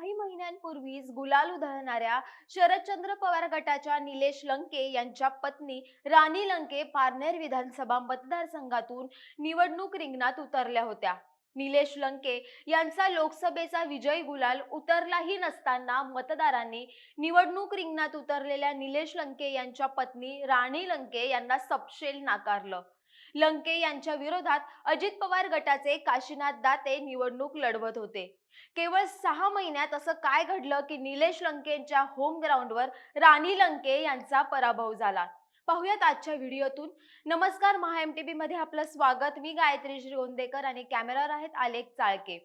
काही महिन्यांपूर्वीच गुलाल उधळणाऱ्या शरदचंद्र पवार गटाच्या निलेश लंके यांच्या पत्नी राणी लंके पारनेर विधानसभा मतदारसंघातून निवडणूक रिंगणात उतरल्या होत्या. निलेश लंके यांचा लोकसभेचा विजय गुलाल उतरलाही नसताना मतदारांनी निवडणूक रिंगणात उतरलेल्या निलेश लंके यांच्या पत्नी राणी लंके यांना सपशेल नाकारलं. लंके यांच्या विरोधात अजित पवार गटाचे काशीनाथ दाते निवडणूक लढवत होते. केवळ सहा महिन्यात असं काय घडलं की निलेश लंकेंच्या होम ग्राउंडवर राणी लंके यांचा पराभव झाला? पाहुयात आजच्या व्हिडिओतून. नमस्कार महा एम टी मध्ये आपलं स्वागत. मी गायत्री श्रीगोंदेकर आणि कॅमेरावर आहेत आलेख चाळके.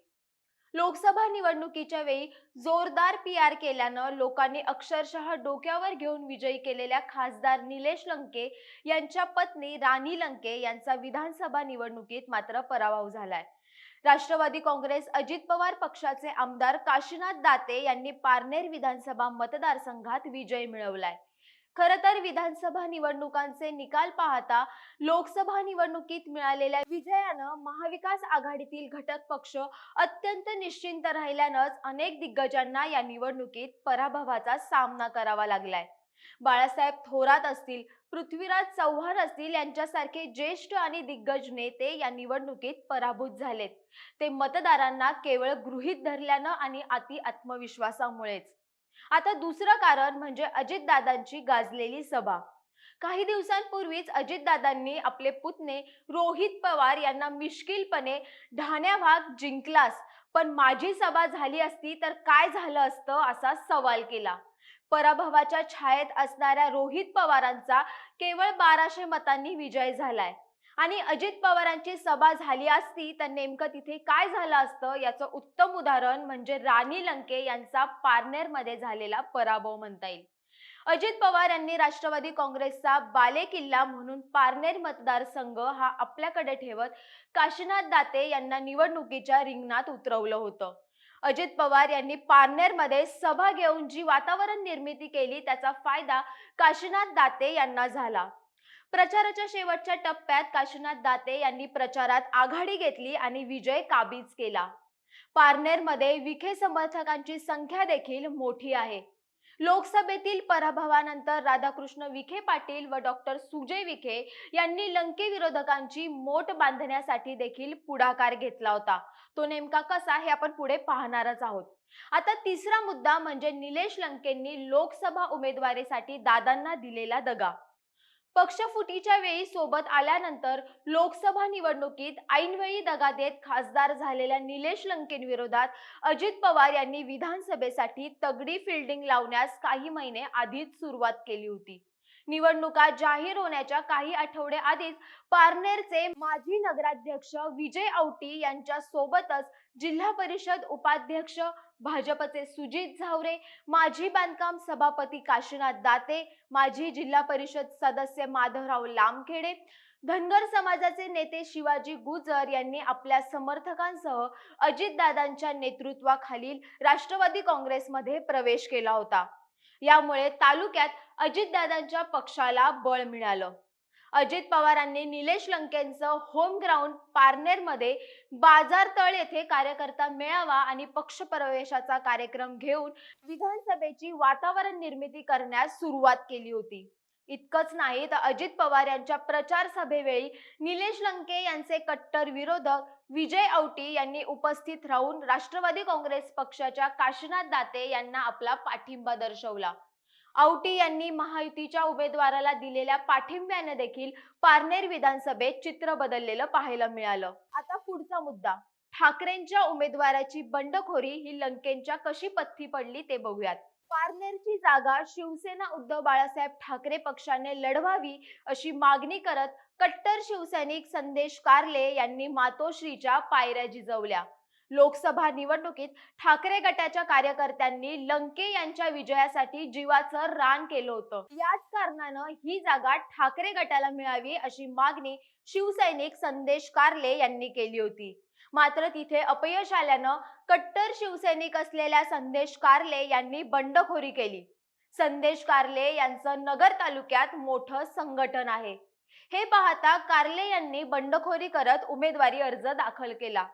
लोकसभा निवडणुकीच्या वेळी जोरदार पी आर केल्यानं लोकांनी अक्षरशः डोक्यावर घेऊन विजयी केलेल्या खासदार निलेश लंके यांच्या पत्नी राणी लंके यांचा विधानसभा निवडणुकीत मात्र पराभव झालाय. राष्ट्रवादी काँग्रेस अजित पवार पक्षाचे आमदार काशीनाथ दाते यांनी पारनेर विधानसभा मतदारसंघात विजय मिळवलाय. खर तर विधानसभा निवडणुकांचे निकाल पाहता लोकसभा निवडणुकीत मिळालेल्या विजयानं महाविकास आघाडीतील घटक पक्ष अत्यंत निश्चिंत राहिल्यानंच अनेक दिग्गजांना या निवडणुकीत पराभवाचा सामना करावा लागलाय. बाळासाहेब थोरात असतील पृथ्वीराज चव्हाण असतील यांच्यासारखे ज्येष्ठ आणि दिग्गज नेते या निवडणुकीत पराभूत झालेत. ते मतदारांना केवळ गृहीत धरल्यानं आणि अति आत्मविश्वासामुळेच. आता दुसरं कारण म्हणजे अजितदादांची गाजलेली सभा. काही दिवसांपूर्वीच अजितदादांनी आपले पुतणे रोहित पवार यांना मिश्किलपणे ढाण्या भाग जिंकलास पण माझी सभा झाली असती तर काय झालं असतं असा सवाल केला. पराभवाच्या छायेत असणाऱ्या रोहित पवारांचा केवळ बाराशे मतांनी विजय झालाय. आणि अजित पवारांची सभा झाली असती तर नेमकं तिथे काय झालं असतं? याचं उत्तम उदाहरण म्हणजे राणी लंके यांचा पारनेरमध्ये झालेला पराभव म्हणता येईल. अजित पवार यांनी राष्ट्रवादी काँग्रेसचा बालेकिल्ला म्हणून पारनेर मतदारसंघ हा आपल्याकडे ठेवत काशीनाथ दाते यांना निवडणुकीच्या रिंगणात उतरवलं होतं. अजित पवार यांनी पारनेरमध्ये सभा घेऊन जी वातावरण निर्मिती केली त्याचा फायदा काशीनाथ दाते यांना झाला. प्रचाराच्या शेवटच्या टप्प्यात काशीनाथ दाते यांनी प्रचारात आघाडी घेतली आणि विजय काबीज केला. पारनेरमध्ये विखे समर्थकांची संख्या देखील मोठी आहे. लोकसभेतील पराभवानंतर राधाकृष्ण विखे पाटील व डॉक्टर सुजय विखे यांनी लंके विरोधकांची मोट बांधण्यासाठी देखील पुढाकार घेतला होता. तो नेमका कसा हे आपण पुढे पाहणारच आहोत. आता तिसरा मुद्दा म्हणजे निलेश लंकेंनी लोकसभा उमेदवारीसाठी दादांना दिलेला दगा. पक्षफुटीच्या वेळी सोबत आल्यानंतर लोकसभा निवडणुकीत ऐनवेळी दगा देत खासदार झालेल्या निलेश लंकेंविरोधात अजित पवार यांनी विधानसभेसाठी तगडी फिल्डिंग लावण्यास काही महिने आधीच सुरुवात केली होती. निवडणुका जाहीर होण्याच्या काही आठवडे आधीच पारनेरचे माजी नगराध्यक्ष विजय औटी यांच्या सोबतच जिल्हा परिषद उपाध्यक्ष भाजपचे सुजित झावरे माजी बांधकाम सभापती काशीनाथ दाते माजी जिल्हा परिषद सदस्य माधवराव लामखेडे धनगर समाजाचे नेते शिवाजी गुजर यांनी आपल्या समर्थकांसह अजितदादांच्या नेतृत्वाखालील राष्ट्रवादी काँग्रेसमध्ये प्रवेश केला होता. यामुळे तालुक्यात अजितदादांच्या पक्षाला बळ मिळालं. अजित पवारांनी निलेश लंकेंचं होम ग्राउंड पारनेरमध्ये बाजारतळ येथे कार्यकर्ता मेळावा आणि पक्ष प्रवेशाचा कार्यक्रम घेऊन विधानसभेची वातावरण निर्मिती करण्यास सुरुवात केली होती. इतकंच नाही तर अजित पवार यांच्या प्रचार सभेवेळी निलेश लंके यांचे कट्टर विरोधक विजय औटी यांनी उपस्थित राहून राष्ट्रवादी काँग्रेस पक्षाच्या काशीनाथ दाते यांना आपला पाठिंबा दर्शवला. औटी यांनी महायुतीच्या उमेदवाराला दिलेल्या पाठिंब्याने देखील पारनेर विधानसभेत चित्र बदललेलं पाहायला मिळालं. आता पुढचा मुद्दा. ठाकरेंच्या उमेदवाराची बंडखोरी ही लंकेंच्या कशी पथ्थी पडली ते बघूयात. पारनेरची जागा शिवसेना उद्धव बाळासाहेब ठाकरे पक्षाने लढवावी अशी मागणी करत कट्टर शिवसैनिक संदेश कारले यांनी मातोश्रीच्या पायऱ्या जिजवल्या. लोकसभा निवडणुकीत ठाकरे गटाच्या कार्यकर्त्यांनी लंके यांच्या विजयासाठी जीवाचं रान केलं होतं. याच कारणानं ही जागा ठाकरे गटाला मिळावी अशी मागणी शिवसैनिक संदेश कारले यांनी केली होती. मात्र तिथे अपयश आल्यानं कट्टर शिवसैनिक असलेल्या संदेश कारले यांनी बंडखोरी केली. संदेश कारले यांचं नगर तालुक्यात मोठं संघटन आहे. हे पाहता कारले यांनी बंडखोरी करत उमेदवारी अर्ज दाखल केला.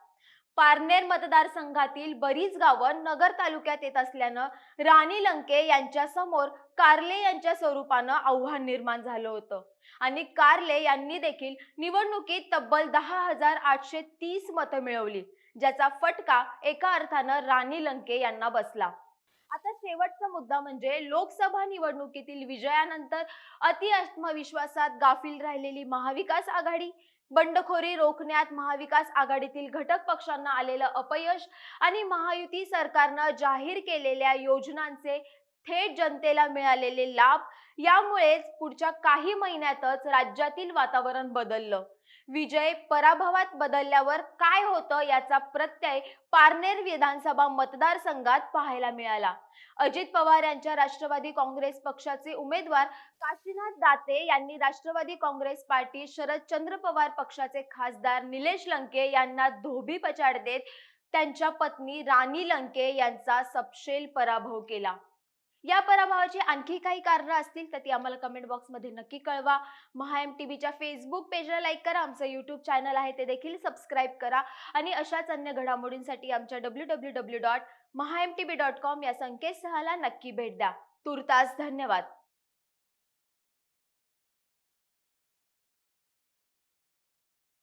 पारनेर मतदारसंघातील बरीच गावं नगर तालुक्यात येत असल्यानं राणी लंके यांच्या समोर कार्ले यांच्या स्वरूपानं आव्हान निर्माण झालं होतं. आणि कार्ले यांनी देखील निवडणुकीत तब्बल दहा हजार आठशे तीस मतं मिळवली ज्याचा फटका एका अर्थानं राणी लंके यांना बसला. आता शेवटचा मुद्दा म्हणजे लोकसभा निवडणुकीतील विजयानंतर अति आत्मविश्वासात गाफील राहिलेली महाविकास आघाडी बंडखोरी रोखण्यात महाविकास आघाडीतील घटक पक्षांना आलेलं अपयश आणि महायुती सरकारनं जाहीर केलेल्या योजनांचे थेट जनतेला मिळालेले लाभ यामुळेच पुढच्या काही महिन्यातच राज्यातील वातावरण बदललं. विजय पराभवात बदलल्यावर काय होतं याचा प्रत्यय पारनेर विधानसभा मतदारसंघात पाहायला मिळाला. अजित पवार यांच्या राष्ट्रवादी काँग्रेस पक्षाचे उमेदवार काशीनाथ दाते यांनी राष्ट्रवादी काँग्रेस पार्टी शरदचंद्र पवार पक्षाचे खासदार निलेश लंके यांना धोबी पछाड देत त्यांच्या पत्नी राणी लंके यांचा सपशेल पराभव केला. या पराभवाची आणखी काही कारणं असतील तर ती आम्हाला कमेंट बॉक्समध्ये नक्की कळवा. महा एम टी व्हीच्या फेसबुक पेजला लाईक करा. आमचं यूट्यूब चॅनल आहे ते देखील सबस्क्राईब करा. आणि अशाच अन्य घडामोडींसाठी आमच्या W W W dot Maha M T V dot com या संकेतस्थळाला नक्की भेट द्या. तुर्तास धन्यवाद.